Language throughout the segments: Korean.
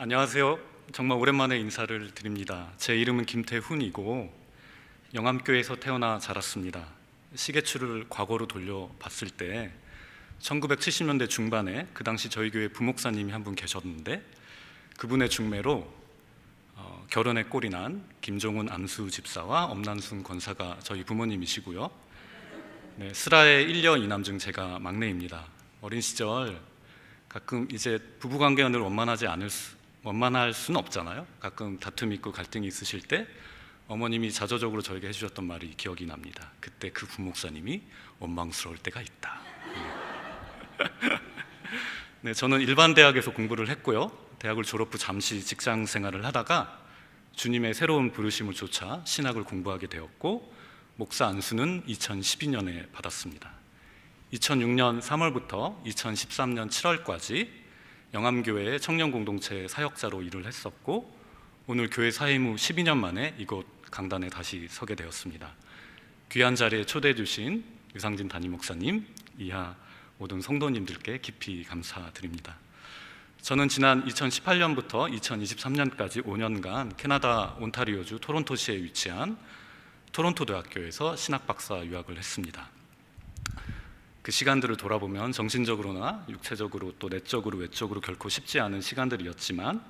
안녕하세요. 정말 오랜만에 인사를 드립니다. 제 이름은 김태훈이고 영암교회에서 태어나 자랐습니다. 시계추를 과거로 돌려 봤을 때 1970년대 중반에 그 당시 저희 교회 부목사님이 한 분 계셨는데 그분의 중매로 어, 결혼에 꼴이 난 김종훈 안수 집사와 엄난순 권사가 저희 부모님이시고요. 네, 스라의 1녀 2남 중 제가 막내입니다. 어린 시절 가끔 이제 부부 관계가 늘 원만하지 않을 수, 원만할 수는 없잖아요. 가끔 다툼이 있고 갈등이 있으실 때 어머님이 자조적으로 저에게 해주셨던 말이 기억이 납니다. 그때 그 부목사님이 원망스러울 때가 있다. 네, 저는 일반 대학에서 공부를 했고요. 대학을 졸업 후 잠시 직장 생활을 하다가 주님의 새로운 부르심을 쫓아 신학을 공부하게 되었고 목사 안수는 2012년에 받았습니다. 2006년 3월부터 2013년 7월까지 영암교회의 청년 공동체 사역자로 일을 했었고 오늘 교회 사임 후 12년 만에 이곳 강단에 다시 서게 되었습니다. 귀한 자리에 초대해 주신 유상진 담임 목사님, 이하 모든 성도님들께 깊이 감사드립니다. 저는 지난 2018년부터 2023년까지 5년간 캐나다 온타리오주 토론토시에 위치한 토론토 대학교에서 신학 박사 유학을 했습니다. 그 시간들을 돌아보면 정신적으로나 육체적으로 또 내적으로 외적으로 결코 쉽지 않은 시간들이었지만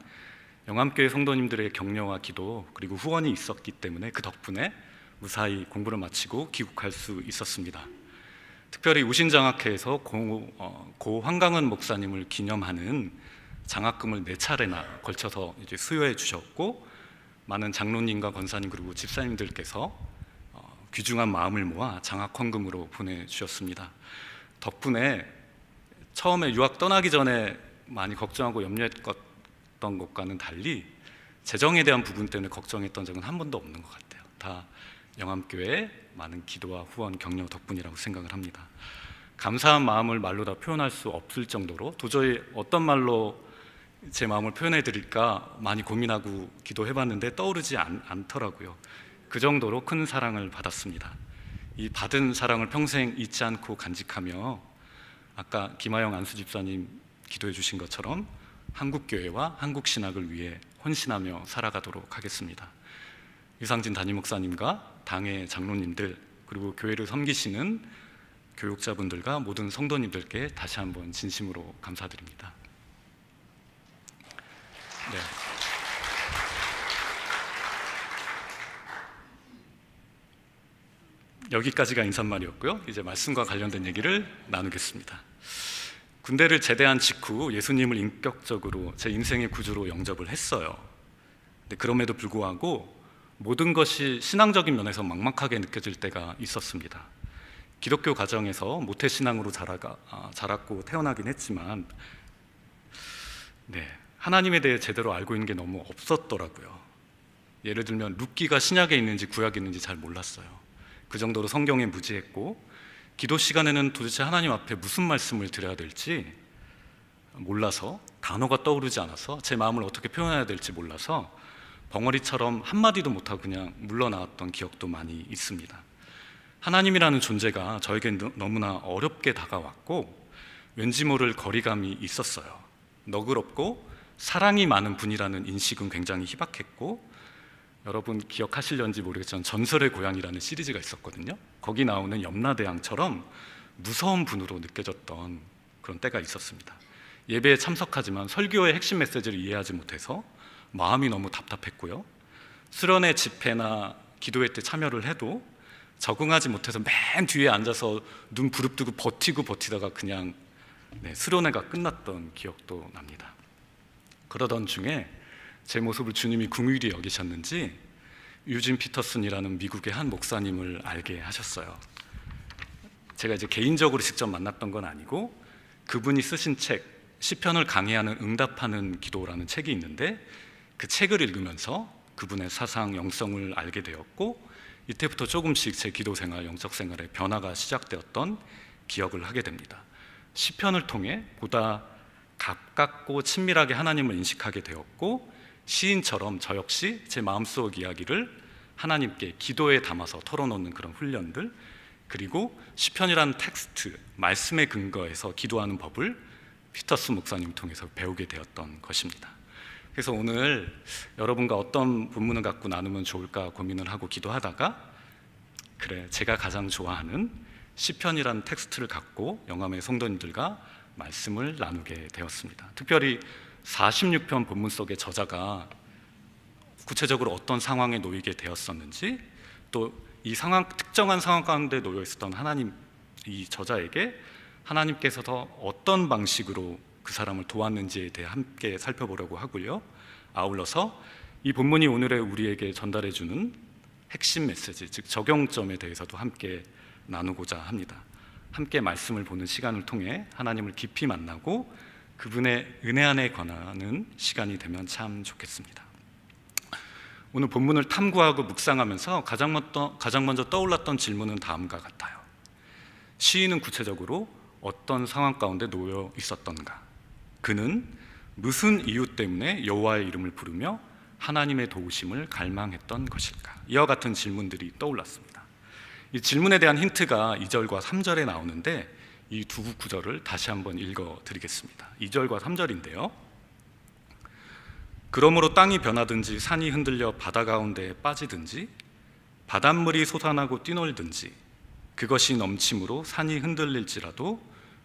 영암교회 성도님들의 격려와 기도 그리고 후원이 있었기 때문에 그 덕분에 무사히 공부를 마치고 귀국할 수 있었습니다. 특별히 우신장학회에서 고, 어, 고 황강은 목사님을 기념하는 장학금을 네 차례나 걸쳐서 이제 수여해 주셨고 많은 장로님과 권사님 그리고 집사님들께서 어, 귀중한 마음을 모아 장학 헌금으로 보내주셨습니다. 덕분에 처음에 유학 떠나기 전에 많이 걱정하고 염려했던 것과는 달리 재정에 대한 부분 때문에 걱정했던 적은 한 번도 없는 것 같아요. 다 영암교회 많은 기도와 후원 격려 덕분이라고 생각을 합니다. 감사한 마음을 말로 다 표현할 수 없을 정도로 도저히 어떤 말로 제 마음을 표현해 드릴까 많이 고민하고 기도해 봤는데 떠오르지 않, 않더라고요. 그 정도로 큰 사랑을 받았습니다. 이 받은 사랑을 평생 잊지 않고 간직하며 아까 김하영 안수 집사님 기도해 주신 것처럼 한국 교회와 한국 신학을 위해 헌신하며 살아가도록 하겠습니다. 유상진 담임 목사님과 당의 장로님들 그리고 교회를 섬기시는 교육자분들과 모든 성도님들께 다시 한번 진심으로 감사드립니다. 네. 여기까지가 인사말이었고요. 이제 말씀과 관련된 얘기를 나누겠습니다. 군대를 제대한 직후 예수님을 인격적으로 제 인생의 구주로 영접을 했어요. 근데 그럼에도 불구하고 모든 것이 신앙적인 면에서 막막하게 느껴질 때가 있었습니다. 기독교 가정에서 모태 신앙으로 자라가, 아, 자랐고 태어나긴 했지만, 네, 하나님에 대해 제대로 알고 있는 게 너무 없었더라고요. 예를 들면 룻기가 신약에 있는지 구약에 있는지 잘 몰랐어요. 그 정도로 성경에 무지했고 기도 시간에는 도대체 하나님 앞에 무슨 말씀을 드려야 될지 몰라서 단어가 떠오르지 않아서 제 마음을 어떻게 표현해야 될지 몰라서 벙어리처럼 한마디도 못하고 그냥 물러나왔던 기억도 많이 있습니다. 하나님이라는 존재가 저에게 너무나 어렵게 다가왔고 왠지 모를 거리감이 있었어요. 너그럽고 사랑이 많은 분이라는 인식은 굉장히 희박했고 여러분 기억하실런지 모르겠지만 전설의 고향이라는 시리즈가 있었거든요. 거기 나오는 염라대왕처럼 무서운 분으로 느껴졌던 그런 때가 있었습니다. 예배에 참석하지만 설교의 핵심 메시지를 이해하지 못해서 마음이 너무 답답했고요. 수련회 집회나 기도회 때 참여를 해도 적응하지 못해서 맨 뒤에 앉아서 눈 부릅뜨고 버티고 버티다가 그냥 네, 수련회가 끝났던 기억도 납니다. 그러던 중에 제 모습을 주님이 궁휼히 여기셨는지 유진 피터슨이라는 미국의 한 목사님을 알게 하셨어요. 제가 이제 개인적으로 직접 만났던 건 아니고 그분이 쓰신 책 시편을 강해하는 응답하는 기도라는 책이 있는데 그 책을 읽으면서 그분의 사상 영성을 알게 되었고 이때부터 조금씩 제 기도 생활, 영적 생활에 변화가 시작되었던 기억을 하게 됩니다. 시편을 통해 보다 가깝고 친밀하게 하나님을 인식하게 되었고 시인처럼 저 역시 제 마음속 이야기를 하나님께 기도에 담아서 털어놓는 그런 훈련들 그리고 시편이라는 텍스트 말씀의 근거에서 기도하는 법을 피터스 목사님 통해서 배우게 되었던 것입니다. 그래서 오늘 여러분과 어떤 본문을 갖고 나누면 좋을까 고민을 하고 기도하다가 그래 제가 가장 좋아하는 시편이라는 텍스트를 갖고 영암의 성도님들과 말씀을 나누게 되었습니다. 특별히 46편 본문 속의 저자가 구체적으로 어떤 상황에 놓이게 되었었는지 또 이 상황 특정한 상황 가운데 놓여 있었던 하나님 이 저자에게 하나님께서 더 어떤 방식으로 그 사람을 도왔는지에 대해 함께 살펴보려고 하고요. 아울러서 이 본문이 오늘의 우리에게 전달해 주는 핵심 메시지, 즉 적용점에 대해서도 함께 나누고자 합니다. 함께 말씀을 보는 시간을 통해 하나님을 깊이 만나고 그분의 은혜 안에 관하는 시간이 되면 참 좋겠습니다. 오늘 본문을 탐구하고 묵상하면서 가장 먼저, 가장 먼저 떠올랐던 질문은 다음과 같아요. 시인은 구체적으로 어떤 상황 가운데 놓여 있었던가? 그는 무슨 이유 때문에 여호와의 이름을 부르며 하나님의 도우심을 갈망했던 것일까? 이와 같은 질문들이 떠올랐습니다. 이 질문에 대한 힌트가 2절과 3절에 나오는데 이 두 구절을 다시 한번 읽어 드리겠습니다. 2절과 3절인데요. 그러므로 땅이 변하든지 산이 흔들려 바다 가운데에 빠지든지 바닷물이 솟아나고 뛰놀든지 그것이 넘침으로 산이 흔들릴지라도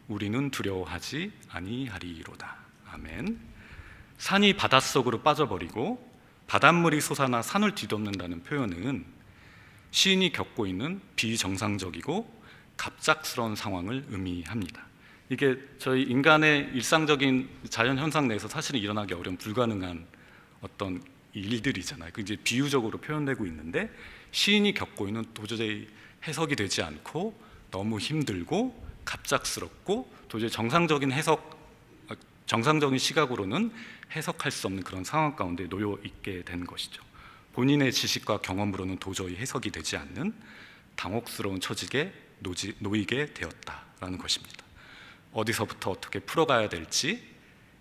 우리는 두려워하지 아니하리로다. 아멘. 산이 바닷속으로 빠져버리고 바닷물이 솟아나 산을 뒤덮는다는 표현은 시인이 겪고 있는 비정상적이고 갑작스러운 상황을 의미합니다. 이게 저희 인간의 일상적인 자연 현상 내에서 사실은 일어나기 어려운 불가능한 어떤 일들이잖아요. 그 이제 비유적으로 표현되고 있는데 시인이 겪고 있는 도저히 해석이 되지 않고 너무 힘들고 갑작스럽고 도저히 정상적인 해석 정상적인 시각으로는 해석할 수 없는 그런 상황 가운데 놓여 있게 된 것이죠. 본인의 지식과 경험으로는 도저히 해석이 되지 않는 당혹스러운 처지에 놓지, 놓이게 되었다라는 것입니다. 어디서부터 어떻게 풀어가야 될지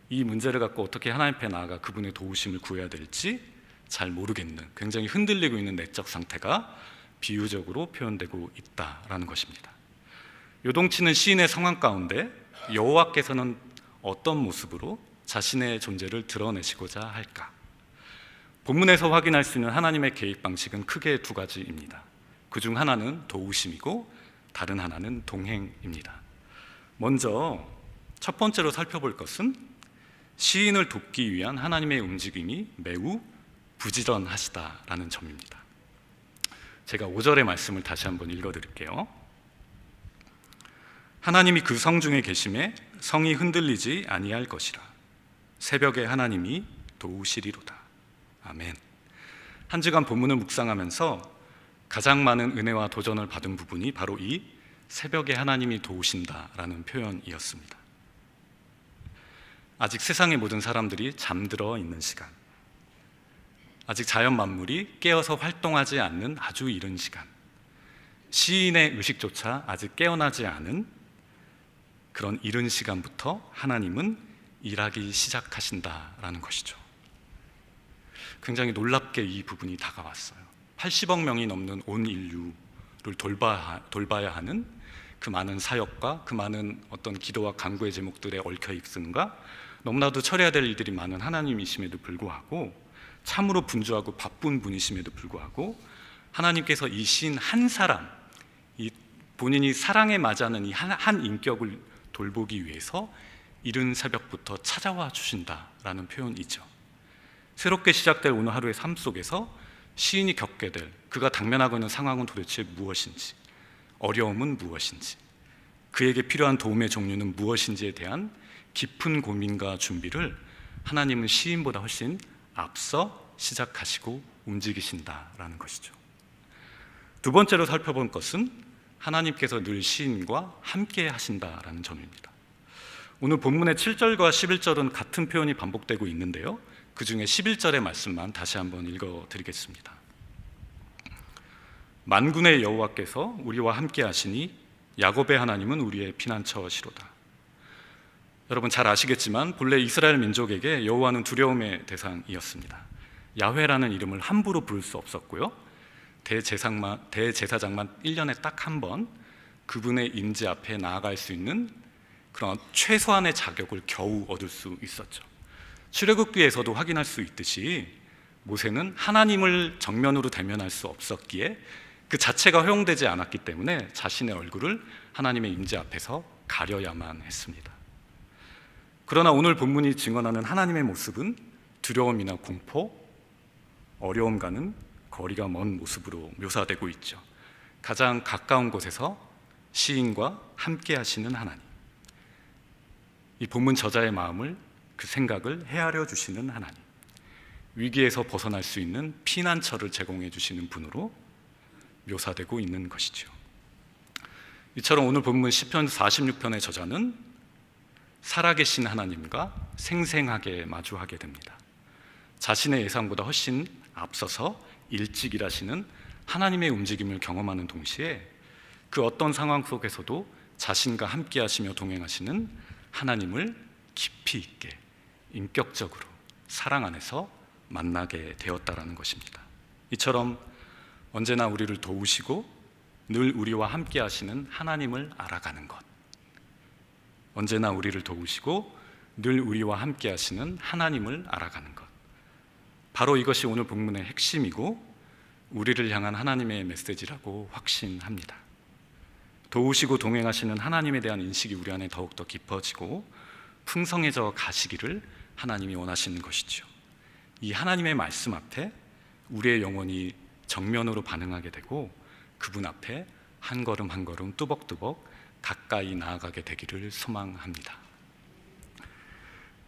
이 문제를 갖고 어떻게 하나님 앞에 나아가 그분의 도우심을 구해야 될지 잘 모르겠는 굉장히 흔들리고 있는 내적 상태가 비유적으로 표현되고 있다라는 것입니다. 요동치는 시인의 상황 가운데 여호와께서는 어떤 모습으로 자신의 존재를 드러내시고자 할까? 본문에서 확인할 수 있는 하나님의 계획 방식은 크게 두 가지입니다. 그 중 하나는 도우심이고 다른 하나는 동행입니다. 먼저 첫 번째로 살펴볼 것은 시인을 돕기 위한 하나님의 움직임이 매우 부지런하시다라는 점입니다. 제가 5절의 말씀을 다시 한번 읽어 드릴게요. 하나님이 그 성 중에 계심에 성이 흔들리지 아니할 것이라. 새벽에 하나님이 도우시리로다. 아멘. 한 주간 본문을 묵상하면서 가장 많은 은혜와 도전을 받은 부분이 바로 이 새벽에 하나님이 도우신다라는 표현이었습니다. 아직 세상의 모든 사람들이 잠들어 있는 시간. 아직 자연 만물이 깨어서 활동하지 않는 아주 이른 시간. 시인의 의식조차 아직 깨어나지 않은 그런 이른 시간부터 하나님은 일하기 시작하신다라는 것이죠. 굉장히 놀랍게 이 부분이 다가왔어요. 80억 명이 넘는 온 인류를 돌봐, 돌봐야 하는 그 많은 사역과 그 많은 어떤 기도와 간구의 제목들에 얽혀 있음과 너무나도 처리해야 될 일들이 많은 하나님이심에도 불구하고 참으로 분주하고 바쁜 분이심에도 불구하고 하나님께서 이 신 한 사람, 이 본인이 사랑에 맞아는 이 한 인격을 돌보기 위해서 이른 새벽부터 찾아와 주신다라는 표현이죠. 새롭게 시작될 오늘 하루의 삶 속에서 시인이 겪게 될 그가 당면하고 있는 상황은 도대체 무엇인지, 어려움은 무엇인지, 그에게 필요한 도움의 종류는 무엇인지에 대한 깊은 고민과 준비를 하나님은 시인보다 훨씬 앞서 시작하시고 움직이신다라는 것이죠. 두 번째로 살펴본 것은 하나님께서 늘 시인과 함께 하신다라는 점입니다. 오늘 본문의 7절과 11절은 같은 표현이 반복되고 있는데요. 그 중에 11절의 말씀만 다시 한번 읽어 드리겠습니다. 만군의 여호와께서 우리와 함께 하시니 야곱의 하나님은 우리의 피난처시로다. 여러분 잘 아시겠지만 본래 이스라엘 민족에게 여호와는 두려움의 대상이었습니다. 야훼라는 이름을 함부로 부를 수 없었고요. 대제사장만, 대제사장만 1년에 딱 한 번 그분의 임재 앞에 나아갈 수 있는 그런 최소한의 자격을 겨우 얻을 수 있었죠. 출애굽기에서도 확인할 수 있듯이 모세는 하나님을 정면으로 대면할 수 없었기에 그 자체가 허용되지 않았기 때문에 자신의 얼굴을 하나님의 임재 앞에서 가려야만 했습니다. 그러나 오늘 본문이 증언하는 하나님의 모습은 두려움이나 공포, 어려움과는 거리가 먼 모습으로 묘사되고 있죠. 가장 가까운 곳에서 시인과 함께 하시는 하나님. 이 본문 저자의 마음을 그 생각을 헤아려 주시는 하나님. 위기에서 벗어날 수 있는 피난처를 제공해 주시는 분으로 묘사되고 있는 것이죠. 이처럼 오늘 본문 시편 46편의 저자는 살아계신 하나님과 생생하게 마주하게 됩니다. 자신의 예상보다 훨씬 앞서서 일찍 일하시는 하나님의 움직임을 경험하는 동시에 그 어떤 상황 속에서도 자신과 함께 하시며 동행하시는 하나님을 깊이 있게 인격적으로 사랑 안에서 만나게 되었다라는 것입니다. 이처럼 언제나 우리를 도우시고 늘 우리와 함께 하시는 하나님을 알아가는 것. 언제나 우리를 도우시고 늘 우리와 함께 하시는 하나님을 알아가는 것. 바로 이것이 오늘 본문의 핵심이고 우리를 향한 하나님의 메시지라고 확신합니다. 도우시고 동행하시는 하나님에 대한 인식이 우리 안에 더욱더 깊어지고 풍성해져 가시기를 하나님이 원하시는 것이죠. 이 하나님의 말씀 앞에 우리의 영혼이 정면으로 반응하게 되고 그분 앞에 한 걸음 한 걸음 뚜벅뚜벅 가까이 나아가게 되기를 소망합니다.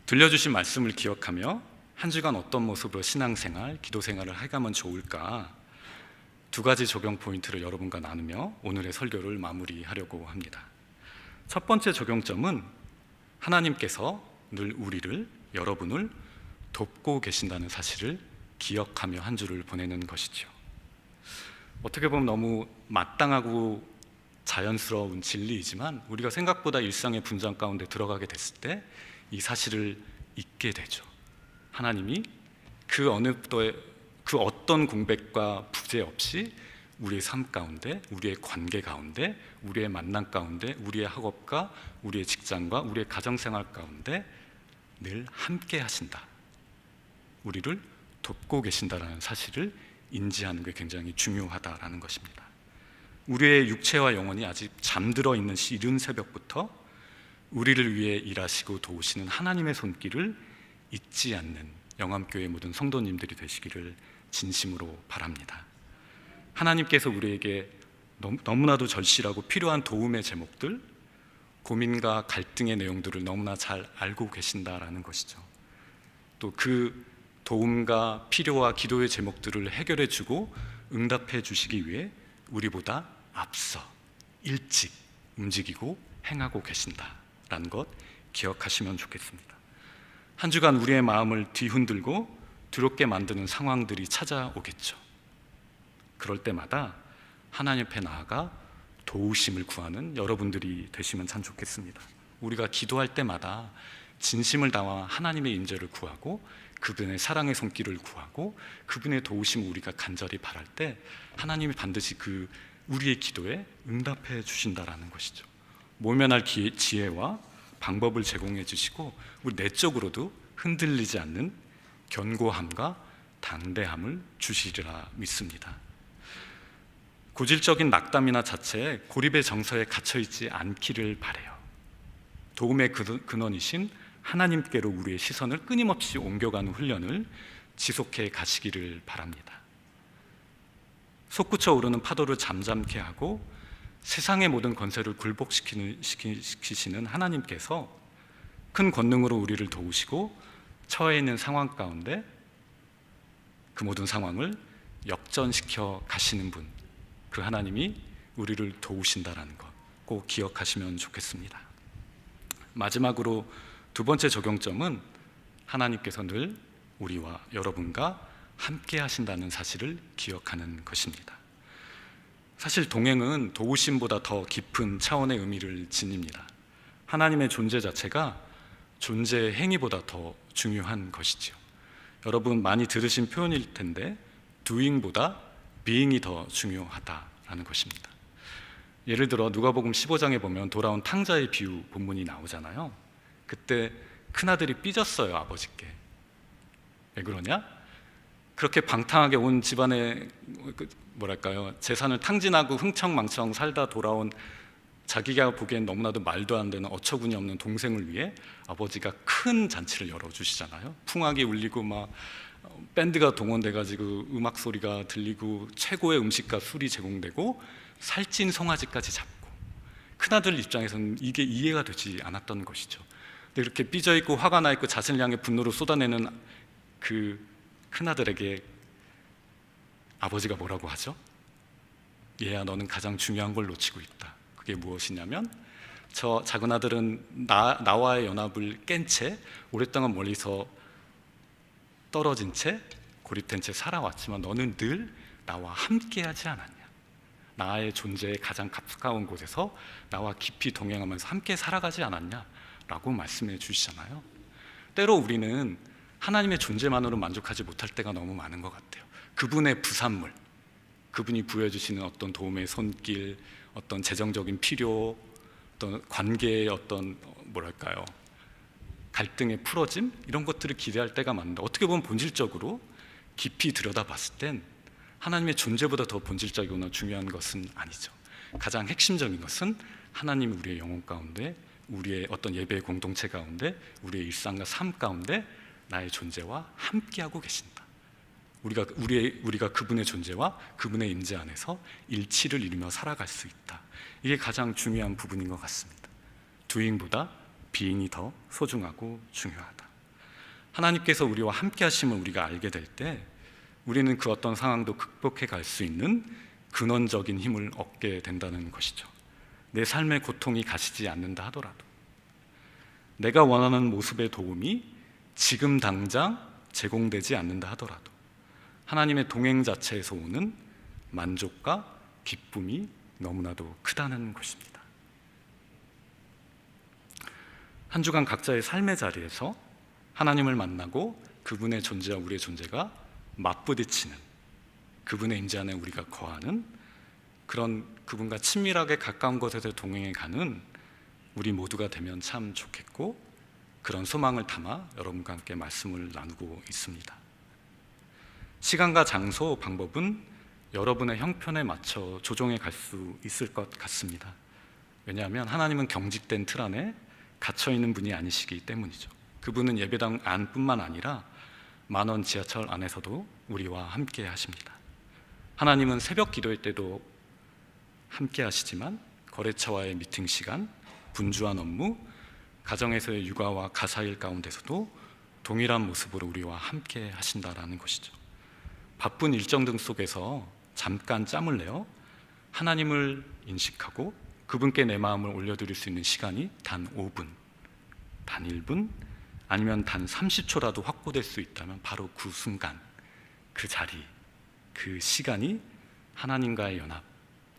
들려주신 말씀을 기억하며 한 주간 어떤 모습으로 신앙생활, 기도생활을 해가면 좋을까 두 가지 적용 포인트를 여러분과 나누며 오늘의 설교를 마무리하려고 합니다. 첫 번째 적용점은 하나님께서 늘 우리를 여러분을 돕고 계신다는 사실을 기억하며 한 주를 보내는 것이죠. 어떻게 보면 너무 마땅하고 자연스러운 진리이지만 우리가 생각보다 일상의 분장 가운데 들어가게 됐을 때 이 사실을 잊게 되죠. 하나님이 그 어느 그 어떤 공백과 부재 없이 우리의 삶 가운데, 우리의 관계 가운데, 우리의 만남 가운데, 우리의 학업과 우리의 직장과 우리의 가정 생활 가운데 늘 함께 하신다. 우리를 돕고 계신다라는 사실을 인지하는 게 굉장히 중요하다라는 것입니다. 우리의 육체와 영혼이 아직 잠들어 있는 이른 새벽부터 우리를 위해 일하시고 도우시는 하나님의 손길을 잊지 않는 영암교회 모든 성도님들이 되시기를 진심으로 바랍니다. 하나님께서 우리에게 너무나도 절실하고 필요한 도움의 제목들, 고민과 갈등의 내용들을 너무나 잘 알고 계신다라는 것이죠. 또 그 도움과 필요와 기도의 제목들을 해결해 주고 응답해 주시기 위해 우리보다 앞서 일찍 움직이고 행하고 계신다라는 것 기억하시면 좋겠습니다. 한 주간 우리의 마음을 뒤흔들고 두렵게 만드는 상황들이 찾아오겠죠. 그럴 때마다 하나님 앞에 나아가 도우심을 구하는 여러분들이 되시면 참 좋겠습니다. 우리가 기도할 때마다 진심을 다와 하나님의 임재를 구하고 그분의 사랑의 손길을 구하고 그분의 도우심을 우리가 간절히 바랄 때 하나님이 반드시 그 우리의 기도에 응답해 주신다라는 것이죠. 모면할 지혜와 방법을 제공해 주시고 우리 내적으로도 흔들리지 않는 견고함과 당대함을 주시리라 믿습니다. 고질적인 낙담이나 자체에 고립의 정서에 갇혀 있지 않기를 바래요. 도움의 근원이신 하나님께로 우리의 시선을 끊임없이 옮겨가는 훈련을 지속해 가시기를 바랍니다. 솟구쳐 오르는 파도를 잠잠케 하고 세상의 모든 권세를 굴복시키시는 하나님께서 큰 권능으로 우리를 도우시고 처해 있는 상황 가운데 그 모든 상황을 역전시켜 가시는 분, 그 하나님이 우리를 도우신다라는 것 꼭 기억하시면 좋겠습니다. 마지막으로 두 번째 적용점은 하나님께서 늘 우리와 여러분과 함께 하신다는 사실을 기억하는 것입니다. 사실 동행은 도우심보다 더 깊은 차원의 의미를 지닙니다. 하나님의 존재 자체가 존재 행위보다 더 중요한 것이죠. 여러분 많이 들으신 표현일 텐데 doing보다 being이 더 중요하다라는 것입니다. 예를 들어 누가복음 15장에 보면 돌아온 탕자의 비유 본문이 나오잖아요. 그때 큰 아들이 삐졌어요 아버지께. 왜 그러냐? 그렇게 방탕하게 온 집안의 그 뭐랄까요 재산을 탕진하고 흥청망청 살다 돌아온 자기가 보기엔 너무나도 말도 안 되는 어처구니 없는 동생을 위해 아버지가 큰 잔치를 열어 주시잖아요. 풍악이 울리고 막 어, 밴드가 동원돼가지고 음악 소리가 들리고 최고의 음식과 술이 제공되고 살찐 송아지까지 잡고 큰아들 입장에서는 이게 이해가 되지 않았던 것이죠. 근데 이렇게 삐져 있고 화가 나 있고 자신을 향해 분노를 쏟아내는 그 큰아들에게 아버지가 뭐라고 하죠? 얘야 너는 가장 중요한 걸 놓치고 있다. 그게 무엇이냐면 저 작은 아들은 나, 나와의 연합을 깬 채 오랫동안 멀리서 떨어진 채 고립된 채 살아왔지만 너는 늘 나와 함께하지 않았냐? 나의 존재에 가장 가까운 곳에서 나와 깊이 동행하면서 함께 살아가지 않았냐? 라고 말씀해 주시잖아요. 때로 우리는 하나님의 존재만으로 만족하지 못할 때가 너무 많은 것 같아요. 그분의 부산물, 그분이 부여주시는 어떤 도움의 손길, 어떤 재정적인 필요, 어떤 관계의 어떤 어, 뭐랄까요 갈등의 풀어짐 이런 것들을 기대할 때가 많은데 어떻게 보면 본질적으로 깊이 들여다봤을 땐 하나님의 존재보다 더 본질적이거나 중요한 것은 아니죠. 가장 핵심적인 것은 하나님 우리의 영혼 가운데 우리의 어떤 예배의 공동체 가운데 우리의 일상과 삶 가운데 나의 존재와 함께하고 계신다. 우리가 우리의 우리가 그분의 존재와 그분의 임재 안에서 일치를 이루며 살아갈 수 있다. 이게 가장 중요한 부분인 것 같습니다. 두잉보다 비잉이 더 소중하고 중요하다. 하나님께서 우리와 함께 하심을 우리가 알게 될 때 우리는 그 어떤 상황도 극복해 갈 수 있는 근원적인 힘을 얻게 된다는 것이죠. 내 삶의 고통이 가시지 않는다 하더라도 내가 원하는 모습의 도움이 지금 당장 제공되지 않는다 하더라도 하나님의 동행 자체에서 오는 만족과 기쁨이 너무나도 크다는 것입니다. 한 주간 각자의 삶의 자리에서 하나님을 만나고 그분의 존재와 우리의 존재가 맞부딪히는 그분의 임재 안에 우리가 거하는 그런 그분과 친밀하게 가까운 곳에서 동행해 가는 우리 모두가 되면 참 좋겠고 그런 소망을 담아 여러분과 함께 말씀을 나누고 있습니다. 시간과 장소, 방법은 여러분의 형편에 맞춰 조정해 갈 수 있을 것 같습니다. 왜냐하면 하나님은 경직된 틀 안에 갇혀 있는 분이 아니시기 때문이죠. 그분은 예배당 안뿐만 아니라 만원 지하철 안에서도 우리와 함께 하십니다. 하나님은 새벽 기도회 때도 함께 하시지만 거래처와의 미팅 시간, 분주한 업무, 가정에서의 육아와 가사일 가운데서도 동일한 모습으로 우리와 함께 하신다라는 것이죠. 바쁜 일정 등 속에서 잠깐 짬을 내어 하나님을 인식하고 그분께 내 마음을 올려드릴 수 있는 시간이 단 5분, 단 1분, 아니면 단 30초라도 확보될 수 있다면 바로 그 순간, 그 자리, 그 시간이 하나님과의 연합,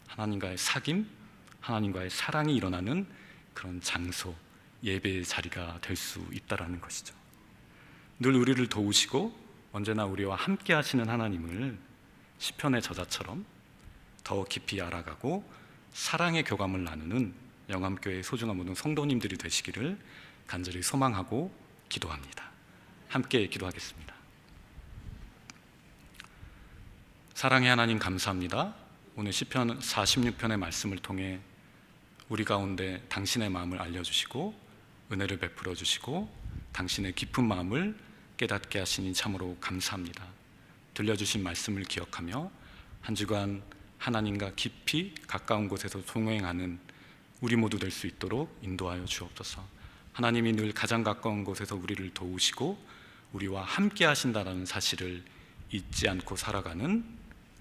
하나님과의 사귐, 하나님과의 사랑이 일어나는 그런 장소, 예배의 자리가 될 수 있다라는 것이죠. 늘 우리를 도우시고 언제나 우리와 함께 하시는 하나님을 시편의 저자처럼 더 깊이 알아가고 사랑의 교감을 나누는 영암교회의 소중한 모든 성도님들이 되시기를 간절히 소망하고 기도합니다. 함께 기도하겠습니다. 사랑의 하나님 감사합니다. 오늘 시편 46편의 말씀을 통해 우리 가운데 당신의 마음을 알려주시고 은혜를 베풀어 주시고 당신의 깊은 마음을 깨닫게 하시니 참으로 감사합니다. 들려주신 말씀을 기억하며 한 주간 하나님과 깊이 가까운 곳에서 동행하는 우리 모두 될 수 있도록 인도하여 주옵소서. 하나님이 늘 가장 가까운 곳에서 우리를 도우시고 우리와 함께 하신다라는 사실을 잊지 않고 살아가는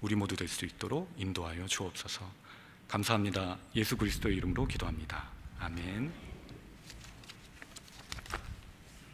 우리 모두 될 수 있도록 인도하여 주옵소서. 감사합니다. 예수 그리스도의 이름으로 기도합니다. 아멘.